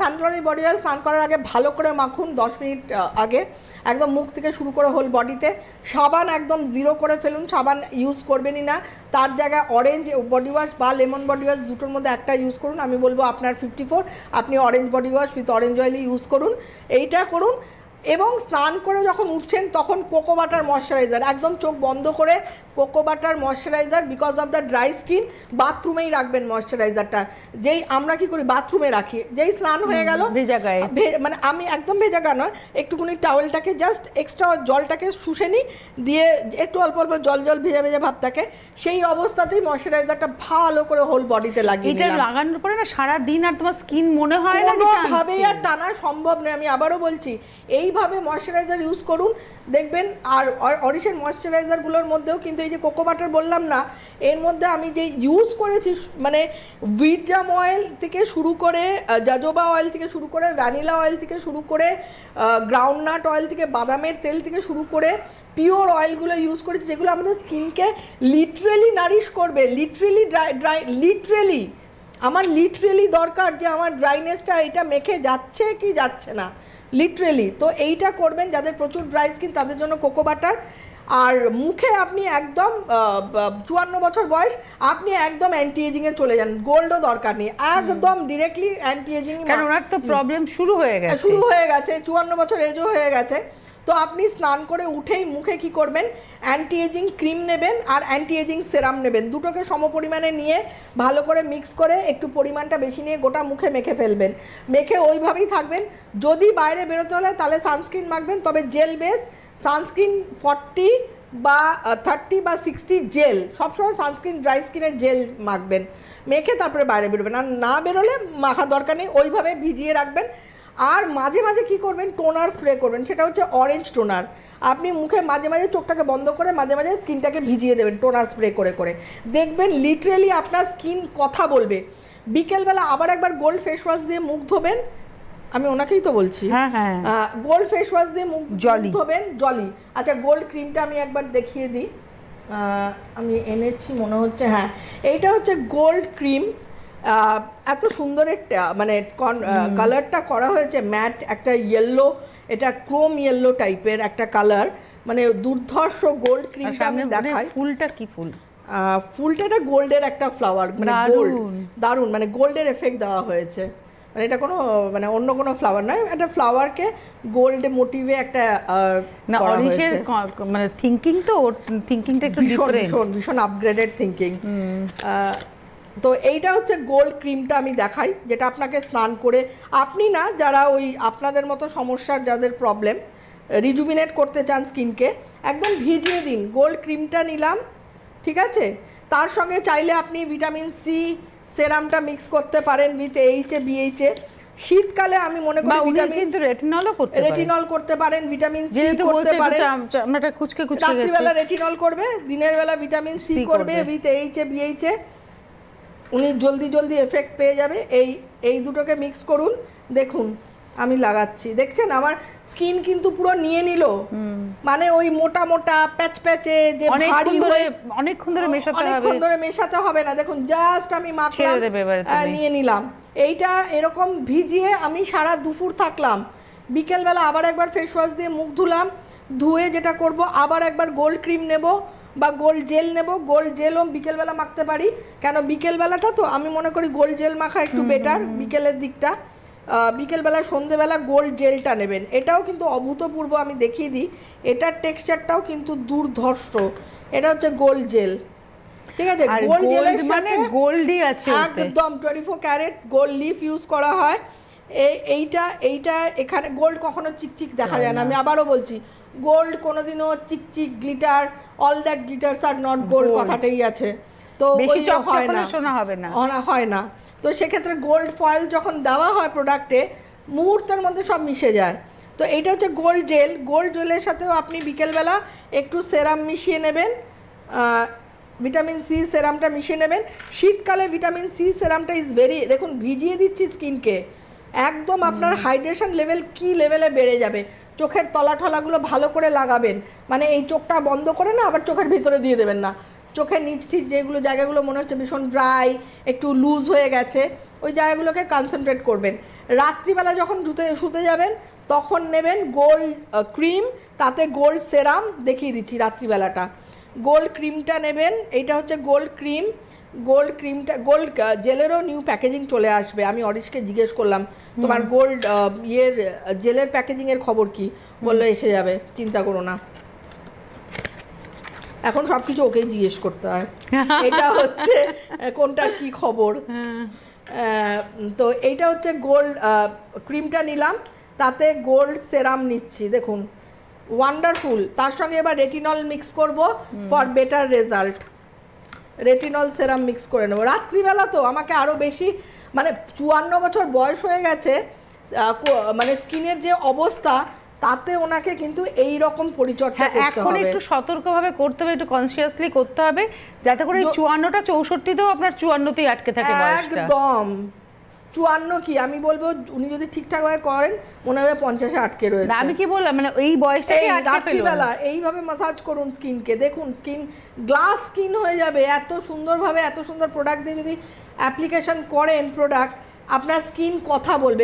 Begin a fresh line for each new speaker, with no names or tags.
সানগ্লোরি body oil স্নান করার আগে ভালো করে মাখুন দশ মিনিট আগে। একদম মুখ থেকে শুরু করে হোল বডিতে সাবান একদম জিরো করে ফেলুন, সাবান ইউজ করবেনই না। তার জায়গায় অরেঞ্জ বডি ওয়াশ বা লেমন বডি ওয়াশ দুটোর মধ্যে একটা ইউজ করুন। আমি বলব আপনার ফিফটি ফোর আপনি orange body wash with orange অয়েলই use করুন। এইটা করুন এবং স্নান করে যখন উঠছেন তখন কোকো বাটার ময়শ্চারাইজার একদম চোখ বন্ধ করে cocoa butter moisturiser because of the dry skin বাথরুমেই রাখবেন ময়শ্চারাইজারটা যেই আমরা কি করি বাথরুমে রাখি যেই স্নান হয়ে গেল
ভেজা গায়ে।
মানে আমি একদম ভেজা গা নয় একটুখানি টাওয়েলটাকে জাস্ট এক্সট্রা জলটাকে শুষে নিই দিয়ে একটু অল্প অল্প জল জল ভেজা ভেজা ভাব থাকে সেই অবস্থাতেই ময়শ্চারাইজারটা ভালো করে হোল বডিতে লাগিয়ে
এটা লাগানোর পরে না সারা দিন আর তোমার স্কিন মনে হয় না টানছে।
আর টানা সম্ভব নয় আমি আবারও বলছি এইভাবে ময়শ্চারাইজার ইউজ করুন দেখবেন আর অরিশন ময়শ্চারাইজারগুলোর মধ্যেও কিন্তু এই যে কোকো বাটার বললাম না, এর মধ্যে আমি যে ইউজ করেছি মানে ভিটজাম অয়েল থেকে শুরু করে জাজোবা অয়েল থেকে শুরু করে ভ্যানিলা অয়েল থেকে শুরু করে গ্রাউন্ডনাট অয়েল থেকে, বাদামের তেল থেকে শুরু করে পিওর অয়েলগুলো ইউজ করেছি, যেগুলো আমাদের স্কিনকে লিটারেলি নারিশ করবে লিটারেলি ড্রাই ড্রাই লিটারেলি আমার লিটারেলি দরকার যে আমার ড্রাইনেসটা এটা মেখে যাচ্ছে কি যাচ্ছে না লিটারেলি তো এইটা করবেন যাদের প্রচুর ড্রাই স্কিন তাদের জন্য কোকো বাটার আর মুখে আপনি একদম চুয়ান্ন বছর বয়স আপনি একদম অ্যান্টি এজিংয়ে চলে যান গোল্ডও দরকার নেই। একদম ডিরেক্টলি অ্যান্টি এজিং
কারণ ওনার তো প্রবলেম শুরু হয়ে গেছে।
শুরু হয়ে গেছে চুয়ান্ন বছর এজও হয়ে গেছে। তো আপনি স্নান করে উঠেই মুখে কি করবেন? অ্যান্টি এজিং ক্রিম নেবেন আর অ্যান্টি এজিং সেরাম নেবেন। দুটোকে সমপরিমাণে নিয়ে ভালো করে মিক্স করে একটু পরিমাণটা বেশি নিয়ে গোটা মুখে মেখে ফেলবেন। মেখে ওইভাবেই থাকবেন। যদি বাইরে বেরোতে হলে তাহলে সানস্ক্রিন মাখবেন তবে জেল বেস সানস্ক্রিন ফর্টি বা থার্টি বা সিক্সটি জেল, সবসময় সানস্ক্রিন, ড্রাই স্কিনের জেল মাখবেন। মেখে তারপরে বাইরে বেরোবেন। আর না বেরোলে মাখা দরকার নেই, ওইভাবে ভিজিয়ে রাখবেন। আর মাঝে মাঝে কি করবেন? টোনার স্প্রে করবেন, সেটা হচ্ছে অরেঞ্জ টোনার। আপনি মুখে মাঝে মাঝে চোখটাকে বন্ধ করে মাঝে মাঝে স্কিনটাকে ভিজিয়ে দেবেন টোনার স্প্রে করে করে। দেখবেন লিটারেলি আপনার স্কিন কথা বলবে। বিকেলবেলা আবার একবার গোল্ড ফেস ওয়াশ দিয়ে মুখ ধোবেন আমি ওনাকেই তো বলছি।
হ্যাঁ, হ্যাঁ।
গোল্ড ফেস ওয়াশ দিয়ে মুখ
জলি।
ধোবেন জলি আচ্ছা গোল্ড ক্রিমটা আমি একবার দেখিয়ে দিই। আমি এনেছি মনে হচ্ছে হ্যাঁ। এইটা হচ্ছে গোল্ড ক্রিম এত সুন্দর একটা মানে কালারটা করা হয়েছে ম্যাট একটা ইয়েলো এটা ক্রোম ইয়েলো টাইপের একটা কালার মানে দুর্ধর্ষ গোল্ড ক্রিমটা আমি
মানে
দেখাই।
ফুলটা কি ফুল?
ফুলটা গোল্ডের একটা ফ্লাওয়ার মানে গোল্ড।
দারুণ।
মানে গোল্ডের এফেক্ট দেওয়া হয়েছে। মানে এটা কোনো মানে অন্য কোনো ফ্লাওয়ার নয় একটা ফ্লাওয়ারকে গোল্ড মোটিভে একটা
না অরিশের মানে থিঙ্কিং তো ওর থিঙ্কিংটা একটু
ভীষণ ভীষণ আপগ্রেডেড থিঙ্কিং তো এইটা হচ্ছে গোল্ড ক্রিমটা আমি দেখাই যেটা আপনাকে স্নান করে আপনি না যারা ওই আপনাদের মতো সমস্যার যাদের প্রবলেম রিজুভিনেট করতে চান স্কিনকে একদম ভিজিয়ে দিন। গোল্ড ক্রিমটা নিলাম ঠিক আছে? তার সঙ্গে চাইলে আপনি ভিটামিন সি সেরামটা মিক্স করতে পারেন উইথ এইচে বিএইচে শীতকালে আমি মনে করি ভিটামিন
কিন্তু রেটিনলও করতে পারেন।
রেটিনল করতে পারেন ভিটামিন সি করতে পারেন।
চাম- কুচকে কুচকে
রাত্রিবেলা রেটিনল করবে দিনের বেলা ভিটামিন সি করবে। উইথ এইচে বিএইচে উনি জলদি জলদি এফেক্ট পেয়ে যাবে। এই এই দুটোকে মিক্স করুন। দেখুন আমি লাগাচ্ছি। দেখছেন? আমার স্কিন কিন্তু পুরো নিয়ে নিল। মানে ওই মোটা মোটা প্যাচ প্যাচে যে ভারী হয়ে
অনেকক্ষণ ধরে মেশাতে হবে।
অনেকক্ষণ ধরে মেশাতে হবে না। দেখুন জাস্ট আমি মাখলাম। নিয়ে নিলাম। এইটা এরকম ভিজিয়ে আমি সারা দুপুর থাকলাম। বিকেলবেলা আবার একবার ফেস ওয়াশ দিয়ে মুখ ধুলাম। ধুয়ে যেটা করব আবার একবার গোল্ড ক্রিম নেব বা গোল্ড জেল নেব। গোল্ড জেলও বিকেলবেলা মাখতে পারি। কেন বিকেলবেলাটা তো আমি মনে করি গোল্ড জেল মাখা একটু বেটার বিকেলের দিকটা। বিকেলবেলা সন্ধেবেলা গোল্ড জেলটা নেবেন। এটাও কিন্তু অভূতপূর্ব আমি দেখিয়ে দিই। এটার টেক্সচারটাও কিন্তু দুর্ধর্ষ। এটা হচ্ছে গোল্ড জেল। ঠিক আছে? গোল্ড জেলের
মানে গোল্ডই আছে
একদম twenty four carat gold leaf use করা হয়। এই এইটা এইটা এখানে গোল্ড কখনো চিকচিক দেখা যায় না। আমি আবারও বলছি গোল্ড কোনোদিনও চিকচিক glitter all that glitters are not gold কথাটাই আছে। তো
বেশি
হয় না।
শোনা হবে না।
হয় না। তো সেক্ষেত্রে গোল্ড ফয়েল যখন দেওয়া হয় প্রোডাক্টে মুহূর্তের মধ্যে সব মিশে যায়। তো এইটা হচ্ছে গোল্ড জেল গোল্ড জেলের সাথেও আপনি বিকেলবেলা একটু সেরাম মিশিয়ে নেবেন। ভিটামিন সি সেরামটা মিশিয়ে নেবেন। শীতকালে ভিটামিন সি সেরামটা ইজ ভেরি দেখুন ভিজিয়ে দিচ্ছি স্কিনকে একদম আপনার হাইড্রেশন লেভেল কি লেভেলে বেড়ে যাবে? চোখের তলা ঠলাগুলো ভালো করে লাগাবেন। মানে এই চোখটা বন্ধ করে না আবার চোখের ভিতরে দিয়ে দেবেন না। চোখের নিচ ঠিক যেগুলো জায়গাগুলো মনে হচ্ছে ভীষণ ড্রাই একটু লুজ হয়ে গেছে ওই জায়গাগুলোকে কনসেন্ট্রেট করবেন। রাত্রিবেলা যখন শুতে শুতে যাবেন তখন নেবেন গোল্ড ক্রিম তাতে গোল্ড সেরাম দেখিয়ে দিচ্ছি রাত্রিবেলাটা। গোল্ড ক্রিমটা নেবেন এইটা হচ্ছে গোল্ড ক্রিম গোল্ড ক্রিমটা গোল্ড জেলেরও নিউ প্যাকেজিং চলে আসবে। আমি অরিশকে জিজ্ঞেস করলাম তোমার গোল্ড ইয়ের জেলের প্যাকেজিংয়ের খবর কি? বলল এসে যাবে চিন্তা করো না। এখন সব কিছু ওকেই জিজ্ঞেস করতে হয়। এটা হচ্ছে কোনটার কি খবর? তো এইটা হচ্ছে গোল্ড ক্রিমটা নিলাম, তাতে গোল্ড সেরাম নিচ্ছি, দেখুন। ওয়ান্ডারফুল তার সঙ্গে এবার রেটিনল মিক্স করব for better result retinol serum mix করে নেব। রাত্রিবেলা তো আমাকে আরও বেশি মানে চুয়ান্ন বছর বয়স হয়ে গেছে মানে স্কিনের যে অবস্থা তাতে ওনাকে কিন্তু এই রকম পরিচর্যা
হ্যাঁ এখন একটু সতর্কভাবে করতে হবে একটু কনসিয়াসলি করতে হবে যাতে করে
য-
চুয়ান্নটা চৌষট্টিতেও আপনার চুয়ান্নতেই আটকে থাকে
একদম। চুয়ান্ন কি? আমি বলব উনি যদি ঠিকঠাকভাবে করেন মনে হবে পঞ্চাশে আটকে রয়েছে।
আমি কি বললাম? মানে এই
এই
আটকে
রাত্রিবেলা এইভাবে মাসাজ করুন স্কিনকে দেখুন স্কিন গ্লাস স্কিন হয়ে যাবে। এত সুন্দরভাবে এত সুন্দর প্রোডাক্ট দিয়ে যদি অ্যাপ্লিকেশন করেন প্রোডাক্ট আপনার স্কিন কথা বলবে।